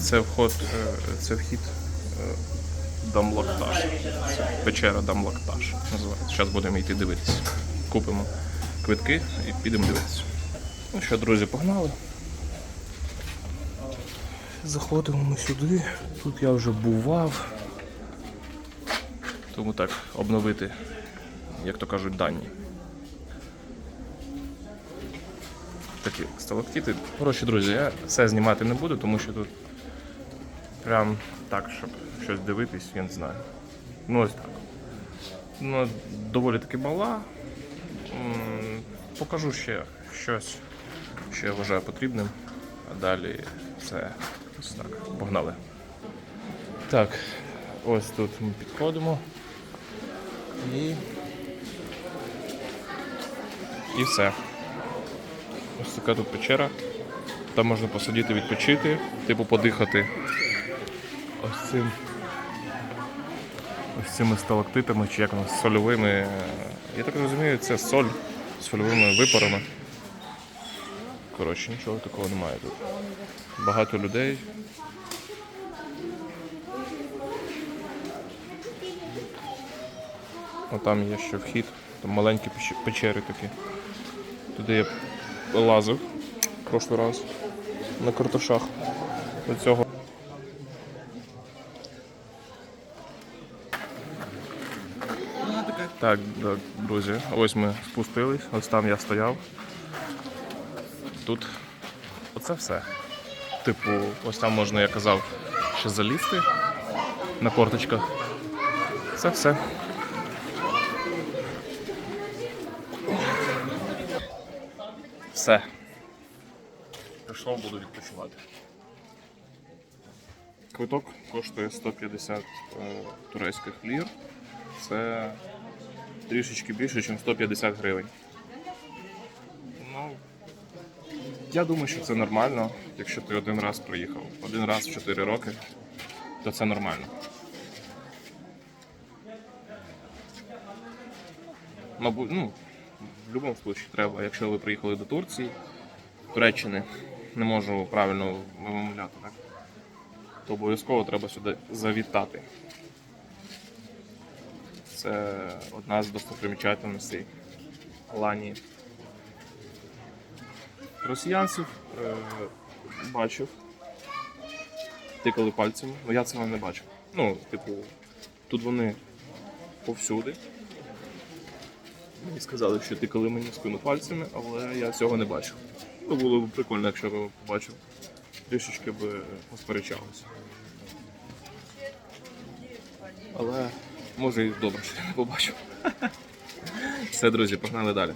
Це вход, е, це вхід е, Дамлактаж. Це печера Дамлактаж називається. Зараз будемо йти дивитися. Купимо квитки і підемо дивитися. Ну що, друзі, погнали. Заходимо ми сюди. Тут я вже бував. Тому так, обновити, як то кажуть, дані. Такі сталактити. Коротше, друзі, я все знімати не буду, тому що тут прям так, щоб щось дивитись, я не знаю. Ну ось так. Ну, доволі таки мала. Покажу ще щось, що я вважаю потрібним. А далі все. Ось так. Погнали. Так, ось тут ми підходимо. І. І все. Така тут печера. Там можна посидіти, відпочити, типу подихати. Ось цим. Ось цими сталактитами, чи як воно, сольовими. Я так розумію, це соль з сольовими випарами. Коротше, нічого такого немає тут. Багато людей. А там є ще вхід, там маленькі печери такі. Туди я лазив в раз на картошах. До цього. Так, да, друзі, ось ми спустились, ось там я стояв. Тут оце все. Типу, ось там можна, я казав, ще залізти на корточках. Це все. Все. Пішов, буду відпочивати. Квиток коштує 150 е, турецьких лір. Це трішечки більше, ніж 150 гривень. Ну, я думаю, що це нормально, якщо ти один раз приїхав. Один раз в 4 роки, то це нормально. Мабуть, ну, в будь-якому випадку треба, якщо ви приїхали до Турції, Туреччини, не можу правильно вимовляти, так? то обов'язково треба сюди завітати. Це одна з достопримічательностей Аланії. Росіянців е, бачив, тикали пальцями, але я цього не бачив. Ну, типу, тут вони повсюди. Мені сказали, що тикали мені спину пальцями, але я цього не бачив. Ну, було б прикольно, якщо б побачив. Трішечки б посперечалися. Але може і добре, що я не побачив. Все, друзі, погнали далі.